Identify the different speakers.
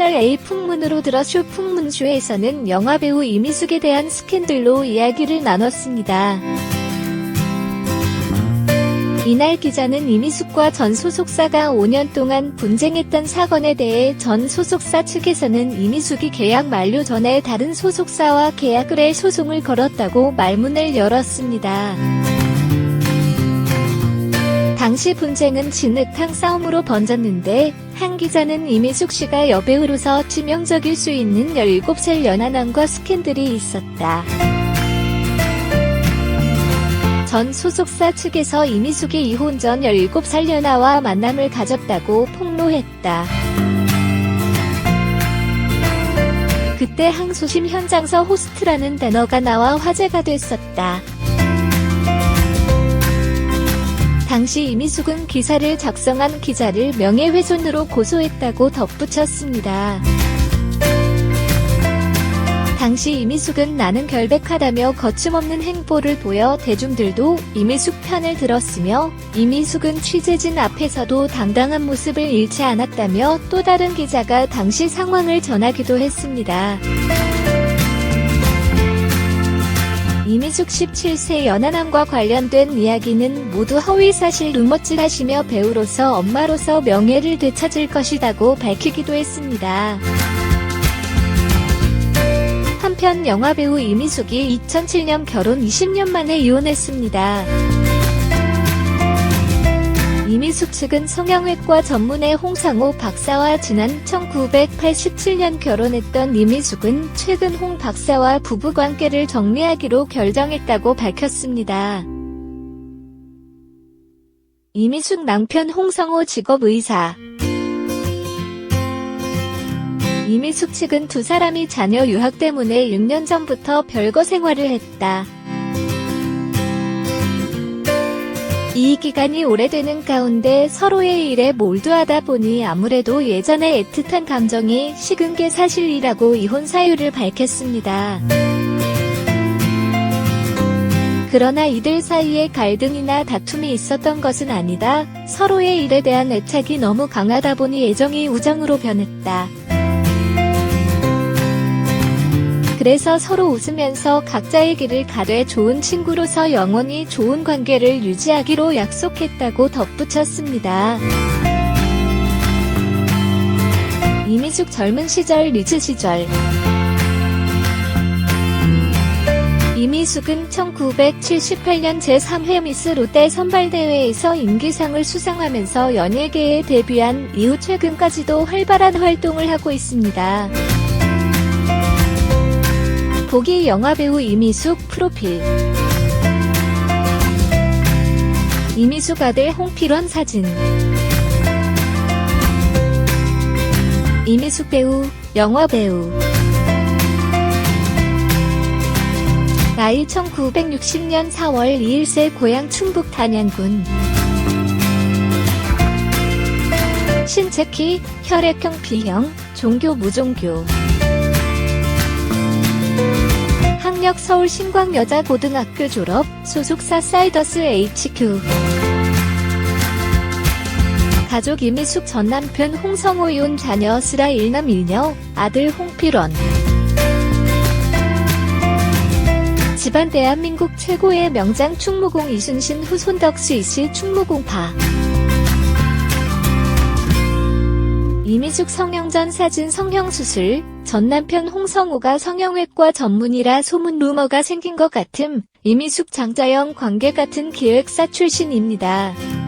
Speaker 1: 채널 A 풍문으로 들어 쇼 풍문쇼에서는 영화배우 이미숙에 대한 스캔들로 이야기를 나눴습니다. 이날 기자는 이미숙과 전 소속사가 5년 동안 분쟁했던 사건에 대해 전 소속사 측에서는 이미숙이 계약 만료 전에 다른 소속사와 계약을 해 소송을 걸었다고 말문을 열었습니다. 당시 분쟁은 진흙탕 싸움으로 번졌는데 한 기자는 이미숙 씨가 여배우로서 치명적일 수 있는 17살 연하남과 스캔들이 있었다. 전 소속사 측에서 이미숙이 이혼 전 17살 연하와 만남을 가졌다고 폭로했다. 그때 항소심 현장서 호스트라는 단어가 나와 화제가 됐었다. 당시 이미숙은 기사를 작성한 기자를 명예훼손으로 고소했다고 덧붙였습니다. 당시 이미숙은 나는 결백하다며 거침없는 행보를 보여 대중들도 이미숙 편을 들었으며 이미숙은 취재진 앞에서도 당당한 모습을 잃지 않았다며 또 다른 기자가 당시 상황을 전하기도 했습니다. 이미숙 17세 연하남과 관련된 이야기는 모두 허위사실 루머질 하시며 배우로서 엄마로서 명예를 되찾을 것이라고 밝히기도 했습니다. 한편 영화배우 이미숙이 2007년 결혼 20년 만에 이혼했습니다. 이미숙 측은 성형외과 전문의 홍상호 박사와 지난 1987년 결혼했던 이미숙은 최근 홍 박사와 부부관계를 정리하기로 결정했다고 밝혔습니다. 이미숙 남편 홍성호 직업 의사 이미숙 측은 두 사람이 자녀 유학 때문에 6년 전부터 별거 생활을 했다. 이 기간이 오래되는 가운데 서로의 일에 몰두하다 보니 아무래도 예전의 애틋한 감정이 식은 게 사실이라고 이혼 사유를 밝혔습니다. 그러나 이들 사이에 갈등이나 다툼이 있었던 것은 아니다. 서로의 일에 대한 애착이 너무 강하다 보니 애정이 우정으로 변했다. 그래서 서로 웃으면서 각자의 길을 가되 좋은 친구로서 영원히 좋은 관계를 유지하기로 약속했다고 덧붙였습니다. 이미숙 젊은 시절 리즈 시절 이미숙은 1978년 제3회 미스 롯데 선발대회에서 인기상을 수상하면서 연예계에 데뷔한 이후 최근까지도 활발한 활동을 하고 있습니다. 보기 영화배우 이미숙 프로필. 이미숙 아들 홍필원 사진. 이미숙 배우, 영화배우. 나이 1960년 4월 2일세 고향 충북 단양군. 신체 키, 혈액형 B형, 종교 무종교 학력 서울 신광여자고등학교 졸업, 소속사 사이더스 HQ. 가족 이미숙 전 남편 홍성호 이혼 자녀 스라 일남 일녀, 아들 홍필원. 집안 대한민국 최고의 명장 충무공 이순신 후손 덕 수이씨 충무공파. 이미숙 성형 전 사진 성형수술, 전 남편 홍성우가 성형외과 전문이라 소문 루머가 생긴 것 같음, 이미숙 장자영 관계 같은 기획사 출신입니다.